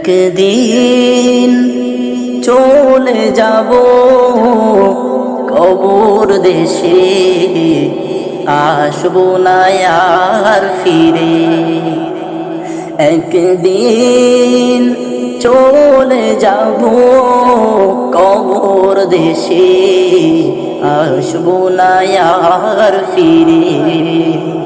একদিন চলে যাব কবর দেশে। আসব না আর ফিরে। একদিন চলে যাব কবর দেশে। আসব না আর ফিরে।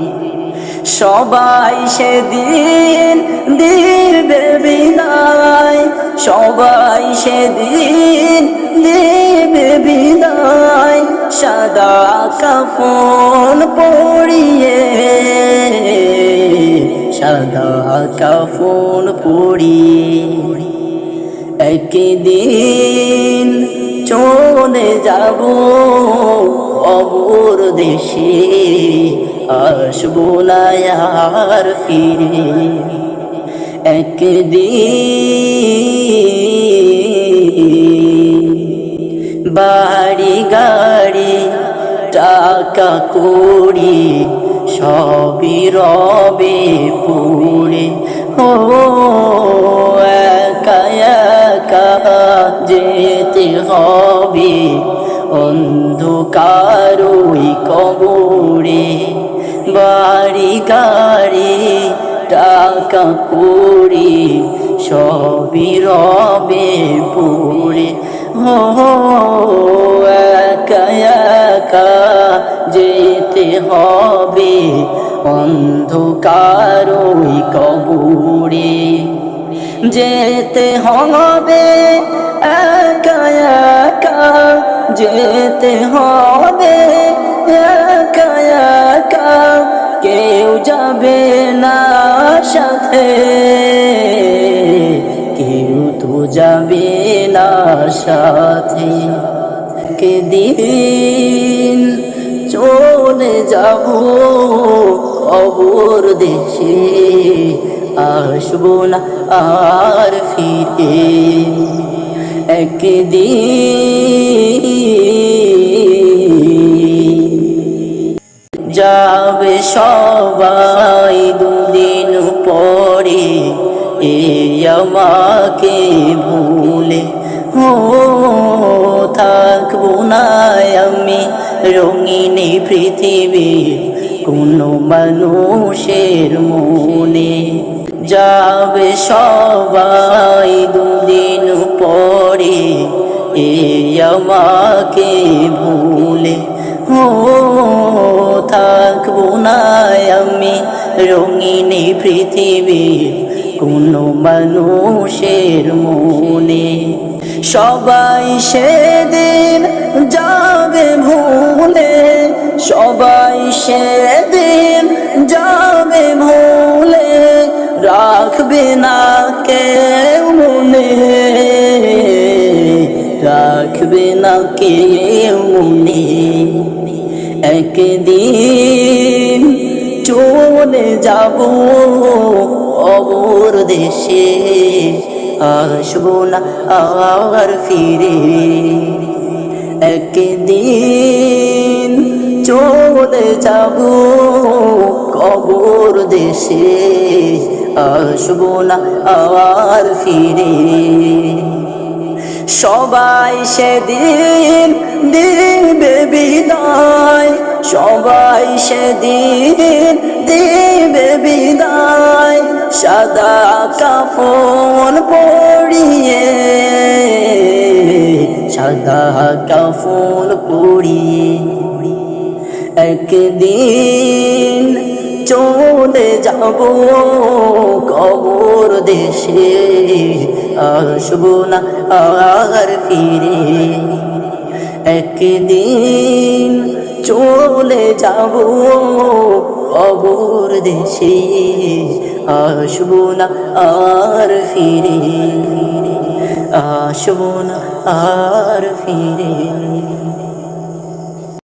সবাই সেদিন দিবে বিদায় সবাই সেদিন দিবে বিদায় সাদা কাফন পড়িয়ে সাদা কাফন পড়িয়ে একদিন চলে যাব অবর দেশে। আসব না আর ফিরে একদিন বাড়ি গাড়ি, টাকা করি সবই রবে পুরে ও একা একা যেতে হবে, অন্ধকারই কবরে টাকা করি সবই রবে পুরে হো একা একা যেতে হবে অন্ধকারই কবরে। যেতে হবে একা একা যেতে হবে একা একা। কেউ যাবে না সাথে কেউ তো যাবে না সাথে। কে দিন চলে যাব কবর দেশে আসব না আর ফিরে। একদিন যাবে সবাই এ আমাকে ভুলে। ও থাকব না আমি রঙিন এই পৃথিবী কোনো মানুষের মনে। যাবে সবাই দুদিন পরে এ আমাকে ভুলে। ও থাকব না আমি রঙিন এই পৃথিবী কোনো মানুষের মনে। সবাই সেদিন যাবে ভুলে, সবাই সেদিন যাবে ভুলে। রাখবে না কেউ মনে, রাখবে না কেউ মনে। একদিন চলে যাব দেশে আসব না আর ফিরে। একদিন চলে যাব কবর দেশে, আসব না আর ফিরে। সবাই সেদিন দিবে বিদায়, সবাই সেদিন দিবে বিদায়। সাদা কাফন পড়িয়ে, সাদা কাফন পড়িয়ে, একদিন চলে যাব কবর দেশে, আসব না আর ফিরে। একদিন চলে যাব কবর দেশে আসব না আর ফিরে আসব না আর ফিরে।